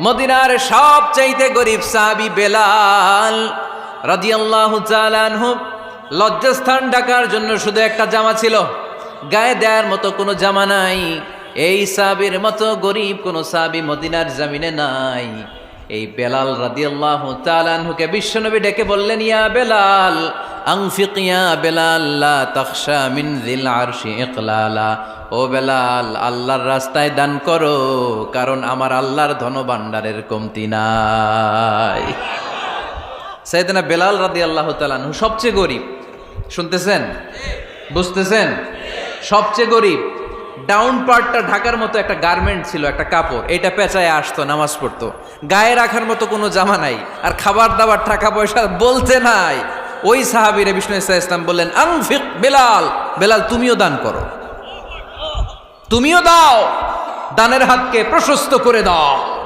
মদিনার সবচাইতে গরিব সাহাবি বেলাল রাদিয়াল্লাহু তাআলা আনহু লজ্জাস্থান ঢাকার জন্য শুধু একটা জামা ছিল। গায়ে দেওয়ার মতো কোনো জামা নাই। এই সাহাবির মতো গরিব কোনো সাহাবি মদিনার জামিনে নাই। এই বেলাল রাদিয়াল্লাহু তাআলা আনহুকে বিশ্বনবী ডেকে বললেন, ইয়া বেলাল আনফিক ইয়া বেলাল তাখশা মিন যিল আরশি ইকলালা। ও বেলাল, আল্লাহর রাস্তায় দান করো, কারণ আমার আল্লাহর ধনভাণ্ডারের কমতি নাই। সাইদানা বেলাল রাদি আল্লাহ তালানহু সবচেয়ে গরিব। শুনতেছেন? বুঝতেছেন? সবচেয়ে গরিব। ডাউন পার্টটা ঢাকার মতো একটা গার্মেন্ট ছিল, একটা কাপড়। এটা পেঁচায় আসতো, নামাজ পড়তো। গায়ে রাখার মতো কোনো জামা নাই, আর খাবার দাবার টাকা পয়সা বলতে নাই। ওই সাহাবিরে বিষ্ণু ইসা ইসলাম বললেন আংফিক বেলাল বেলাল, তুমিও দান করো। তুমিও দাও, দানের হাতকে প্রশস্ত করে দাও।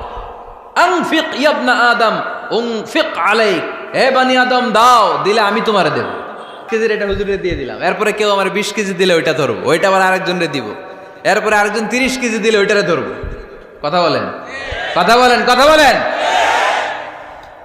আংফিক ইয়াবনা আদম উংফিক আলাইক। হে বানি আদম, দাও, দিলে আমি তোমারে দেব। কেজির এটা হুজুরে দিয়ে দিলাম। এরপরে কেউ আমার বিশ কেজি দিলে ওইটা ধরবো। ওইটা আবার আরেকজনরে দিব। এরপরে আরেকজন তিরিশ কেজি দিলে ওইটারে ধরবো। কথা বলেন? কথা বলেন? কথা বলেন?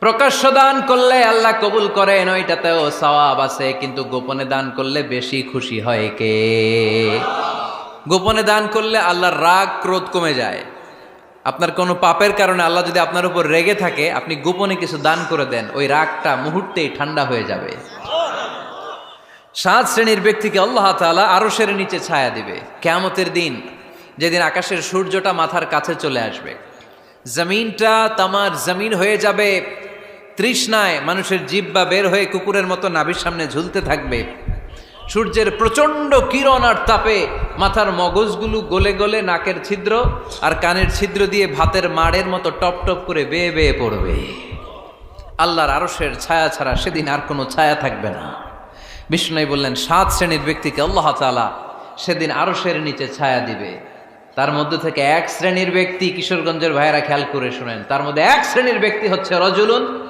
প্রকাশ্য দান করলে আল্লাহ কবুল করেন, ওইটাতেও সওয়াব আছে, কিন্তু গোপনে দান করলে বেশি খুশি হয় কে? গোপনে দান করলে আল্লাহর রাগ ক্রোধ কমে যায়। আপনার কোনো পাপের কারণে আল্লাহ যদি আপনার উপর রেগে থাকে, আপনি গোপনে কিছু দান করে দেন, ওই রাগটা মুহূর্তেই ঠান্ডা হয়ে যাবে। সাত শ্রেণির ব্যক্তিকে আল্লাহ তাআলা আরও সেরে নিচে ছায়া দিবে। কেয়ামতের দিন, যেদিন আকাশের সূর্যটা মাথার কাছে চলে আসবে। জমিনটা তামার জমিন হয়ে যাবে। তৃষ্ণায় মানুষের জিব্বা বের হয়ে কুকুরের মতো নাভির সামনে ঝুলতে থাকবে। সূর্যের প্রচণ্ড কিরণ আর তাপে মাথার মগজগুলো গলে গলে নাকের ছিদ্র আর কানের ছিদ্র দিয়ে ভাতের মাড়ের মতো টপ টপ করে বেয়ে বেয়ে পড়বে। আল্লাহর আরশের ছায়া ছাড়া সেদিন আর কোনো ছায়া থাকবে না। বিষ্ণু বললেন, সাত শ্রেণির ব্যক্তিকে আল্লাহ তালা সেদিন আরশের নিচে ছায়া দিবে। তার মধ্যে থেকে এক শ্রেণির ব্যক্তি কিশোরগঞ্জের ভাইয়েরা খেয়াল করে শোনেন। তার মধ্যে এক শ্রেণির ব্যক্তি হচ্ছে রজুলুন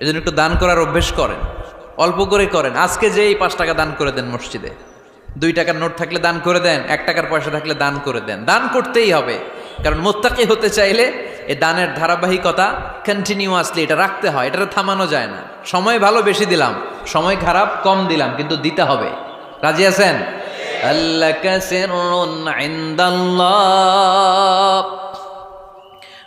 এই জন্য একটু দান করার অভ্যেস করেন। অল্প করে করেন। আজকে যে এই পাঁচ টাকা দান করে দেন মসজিদে। দুই টাকার নোট থাকলে দান করে দেন, এক টাকার পয়সা থাকলে দান করে দেন। দান করতেই হবে। কারণ মোত্তাকি হতে চাইলে এই দানের ধারাবাহিকতা কন্টিনিউয়াসলি এটা রাখতে হয় এটা থামানো যায় না। সময় ভালো বেশি দিলাম, সময় খারাপ কম দিলাম, কিন্তু দিতে হবে। রাজি আছেন? আল্লাহ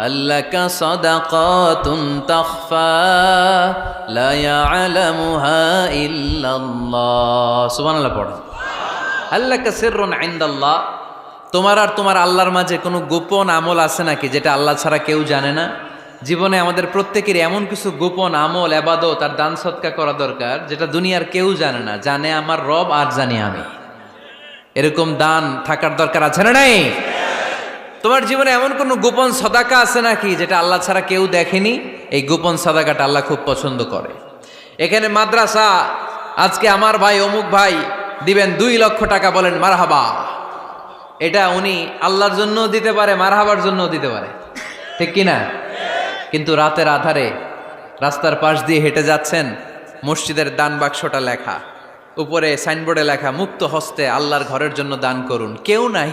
আল্লাকা সাদাকাতুন তাখফা, লা سبحان الله بارد পড়ো। سر عند الله তোমার আর তোমার আল্লাহর মাঝে কোনো গোপন আমল আছে নাকি যেটা আল্লাহ ছাড়া কেউ জানে না? জীবনে আমাদের প্রত্যেকের এমন কিছু গোপন আমল এবাদত আর দান সৎকা করা দরকার যেটা দুনিয়ার কেউ জানে না। জানে আমার রব আর জানি আমি। এরকম দান থাকার দরকার আছে না নাই? তোমার জীবনে এমন কোনো গোপন সদাকা আছে নাকি যেটা আল্লাহ ছাড়া কেউ দেখেনি? এই গোপন সদাকাটা আল্লাহ খুব পছন্দ করে। এখানে মাদ্রাসা, আজকে আমার ভাই অমুক ভাই দিবেন দুই লক্ষ টাকা বলেন মারহাবা। এটা উনি আল্লাহর জন্যও দিতে পারে, মারহাবার জন্যও দিতে পারে। ঠিক কি না কিন্তু রাতের আধারে রাস্তার পাশ দিয়ে হেঁটে যাচ্ছেন মসজিদের দান বাক্সটা লেখা। উপরে সাইনবোর্ডে লেখা, মুক্ত হস্তে আল্লাহর ঘরের জন্য দান করুন। কেউ নাই।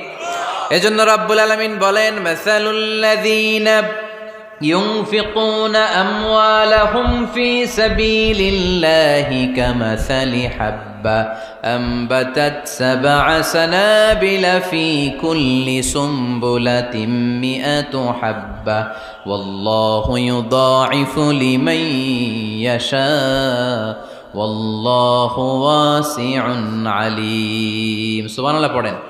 এজন্য রাব্বুল আলামিন বলেন মাসালুল্লাযীনা ينفقون أموالهم في سبيل الله كمثل حبة أنبتت سبع سنابل في كل سنبلة مئة حبة والله يضاعف لمن يشاء والله واسع عليم سبحان الله পড়েন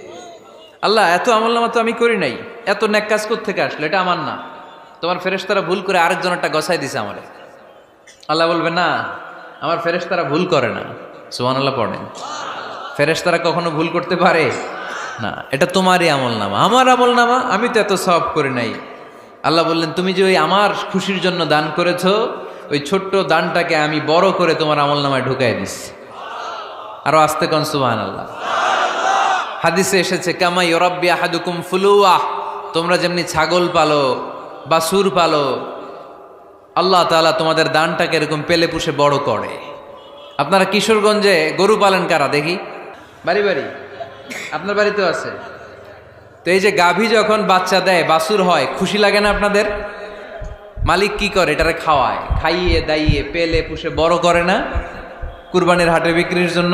আল্লাহ, এত আমল নামা তো আমি করি নাই। এত ন্যাক কাজ থেকে আসলো? এটা আমার না। তোমার ফেরেশতারা ভুল করে আরেকজনেরটা গসাই দিছে আমারে। আল্লাহ বলবে, না, আমার ফেরেশতারা ভুল করে না। সুহান আল্লাহ পড়েন ফেরেশতারা কখনো ভুল করতে পারে? না, এটা তোমারই আমল নামা। আমার আমল নামা, আমি তো এত সব করি নাই। আল্লাহ বললেন, তুমি যে ওই আমার খুশির জন্য দান করেছ, ওই ছোট্ট দানটাকে আমি বড় করে তোমার আমল নামায় ঢুকাই দিচ্ছি আরও আস্তে কন সুবাহ আল্লাহ হাদিসে এসেছে কামাই ইউরাব্বি আহাদুকুম ফুলুয়া তোমরা যেমনি ছাগল পালো বাসুর পালো, আল্লাহ তাআলা তোমাদের দানটাকে এরকম পেলে পুষে বড় করে। আপনারা কিশোরগঞ্জে গরু পালেন কারা? দেখি। বাড়ি বাড়ি। আপনার বাড়িতেও আছে? তো এই যে গাভী যখন বাচ্চা দেয় বাসুর হয়, খুশি লাগে না আপনাদের? মালিক কি করে? এটারে খাওয়ায়, খাইয়ে, দাইয়ে, পেলে, পুষে বড় করে না? কুরবানির হাটে বিক্রির জন্য?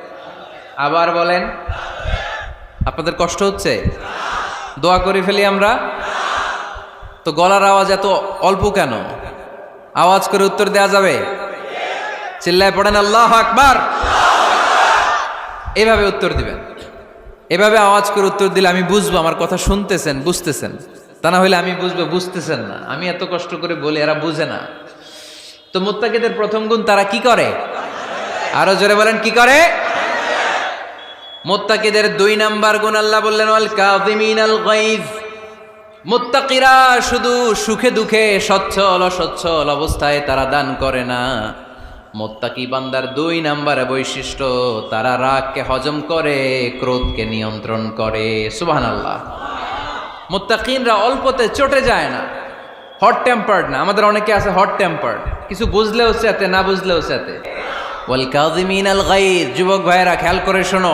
আবার বলেন, আপনাদের কষ্ট হচ্ছে? দোয়া করে ফেলি আমরা। তো গলার আওয়াজ এত অল্প কেন? আওয়াজ করে উত্তর দেয়া যাবে? চিল্লায় পড়েন, আল্লাহ আকবার। এভাবে উত্তর দিবেন। এভাবে আওয়াজ করে উত্তর দিলে আমি বুঝব, আমার কথা শুনতেছেন, বুঝতেছেন। তা না হলে আমি বুঝব, বুঝতেছেন না। আমি এত কষ্ট করে বলি, এরা বুঝে না। তো মুত্তাকিদের প্রথম গুণ তারা কি করে? আরও জোরে বলেন, কি করে? মোত্তাকিদের দুই নাম্বার গুণ আল্লাহ বললেন, ওয়াল কাযিমিন আল গাইজ মোত্তাকিরা শুধু সুখে দুঃখে সচ্ছল অসচ্ছল অবস্থায় তারা দান করে না। মোত্তাকি বান্দার দুই নাম্বারে বৈশিষ্ট্য, তারা রাগকে হজম করে, ক্রোধকে নিয়ন্ত্রণ করে। সুবহানাল্লাহ। মোত্তাকিনরা অল্পতে চটে যায় না হট টেম্পার্ড না। আমাদের অনেকে আছে হট টেম্পার্ড কিছু বুঝলেও চেতে না বুঝলেও চেতে ওয়াল কাযিমিন আল যুবক ভাইয়েরা, খেয়াল করে শোনো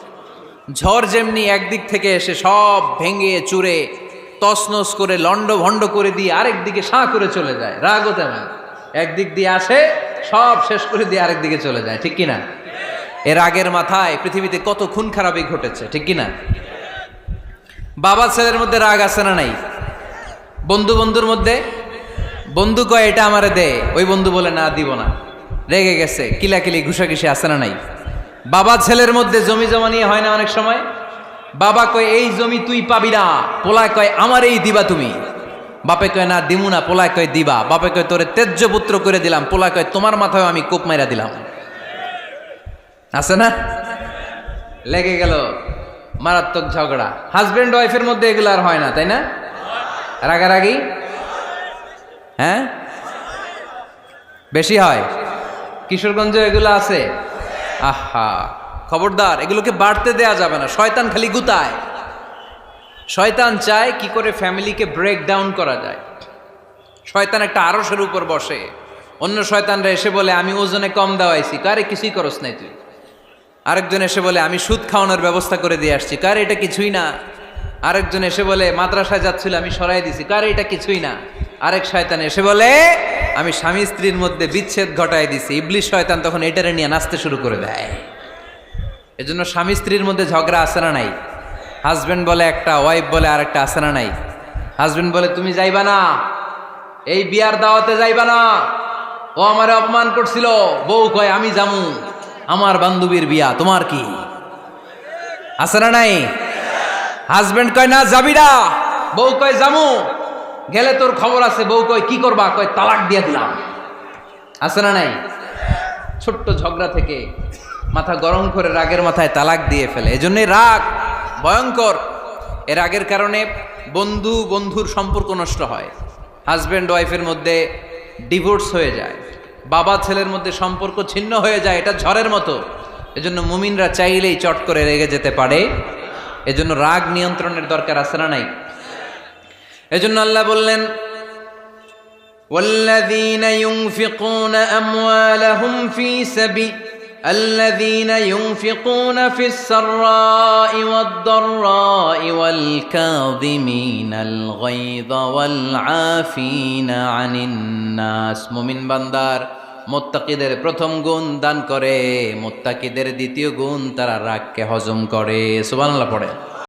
ঝড় যেমনি একদিক থেকে এসে সব ভেঙে চুরে, তছনছ করে লন্ড ভণ্ড করে দিয়ে আরেক দিকে সাঁ করে চলে যায়। রাগও তেমন। একদিক দিয়ে আসে, সব শেষ করে দিয়ে আরেক দিকে চলে যায়। ঠিক কিনা? এর আগের মাথায় পৃথিবীতে কত খুন খারাপই ঘটেছে। ঠিক কিনা? বাবা ছেলের মধ্যে রাগ আছে না নাই? বন্ধু বন্ধুর মধ্যে? বন্ধু কয়, এটা আমারে দে। ওই বন্ধু বলে, না, দিব না। রেগে গেছে। কিলাকিলি ঘুষা ঘুষাঘুষি আছে না নাই? বাবা ছেলের মধ্যে জমি জমা নিয়ে হয় না অনেক সময়? বাবা কয়, এই জমি তুই পাবি না। পোলায় কয় আমার এই দিবা তুমি। বাপে কয়, না, দিমু না। পোলায় কয়, দিবা। বাপে কয়, তোরে তেজ্য পুত্র করে দিলাম। পোলায় কয়, তোমার মাথায় আমি কোপ মাইরা দিলাম। আছে না? লেগে গেল মারাত্মক ঝগড়া। হাজবেন্ড ওয়াইফের মধ্যে এগুলো আর হয় না, তাই না? রাগারাগি? হ্যাঁ? বেশি হয়? কিশোরগঞ্জে এগুলো আছে? আহা, খবরদার, এগুলোকে বাড়তে দেয়া যাবে না, শয়তান খালি গুতায়। শয়তান চায় কি করে ফ্যামিলিকে ব্রেক ডাউন করা যায়। শয়তান একটা আরসের উপর বসে। অন্য শয়তানরা এসে বলে, আমি ওজনে কম দেওয়াইছি। কারে কিছুই করস নাই তুই। আরেকজন এসে বলে, আমি সুদ খাওয়ানোর ব্যবস্থা করে দিয়ে আসছি। কার এটা কিছুই না। আরেকজন এসে বলে, মাদ্রাসায় যাচ্ছিল, আমি সরাই দিছি। কার এটা কিছুই না। আরেক শয়তান এসে বলে আমি স্বামী স্ত্রীর মধ্যে বিচ্ছেদ ঘটাই দিছি। ইবলিশ শয়তান তখন এটারে নিয়ে নাচতে শুরু করে দেয়। এজন্য স্বামী স্ত্রীর মধ্যে ঝগড়া আসে না নাই? হাজবেন্ড বলে একটা ওয়াইফ বলে আরেকটা আসে না নাই? হাজবেন্ড বলে, তুমি যাইবা না। এই বিয়ার দাওয়াতে যাইবা না। ও আমারে অপমান করছিল। বউ কয়, আমি জামু আমার বান্ধবীর বিয়া, তোমার কি? আছে না নাই? হাজবেন্ড কয়, না, যাবি না। বউ কয় জামু গেলে তোর খবর আছে, বউ কয়, কি করবা? কয়, তালাক দিয়ে দিলাম। আছে না নাই? ছোট্ট ঝগড়া থেকে মাথা গরম করে রাগের মাথায় তালাক দিয়ে ফেলে। এজন্যই রাগ ভয়ঙ্কর। এর রাগের কারণে বন্ধু বন্ধুর সম্পর্ক নষ্ট হয়। হাজব্যান্ড ওয়াইফের মধ্যে ডিভোর্স হয়ে যায়। বাবা ছেলের মধ্যে সম্পর্ক ছিন্ন হয়ে যায়, এটা ঝড়ের মতো। এজন্য মুমিনরা চাইলেই চট করে রেগে যেতে পারে। এজন্য রাগ নিয়ন্ত্রণের দরকার আছে না নাই? এজন্য আল্লাহ বললেন والذين ينفقون أموالهم في سبيل الذين ينفقون في السراء والضراء والكاظمين الغيظ والعافين عن الناس মুমিন বান্দার মোত্তাকিদের প্রথম গুণ দান করে মোত্তাকিদের দ্বিতীয় গুণ তারা রাগকে হজম করে সুবহানাল্লাহ পড়ে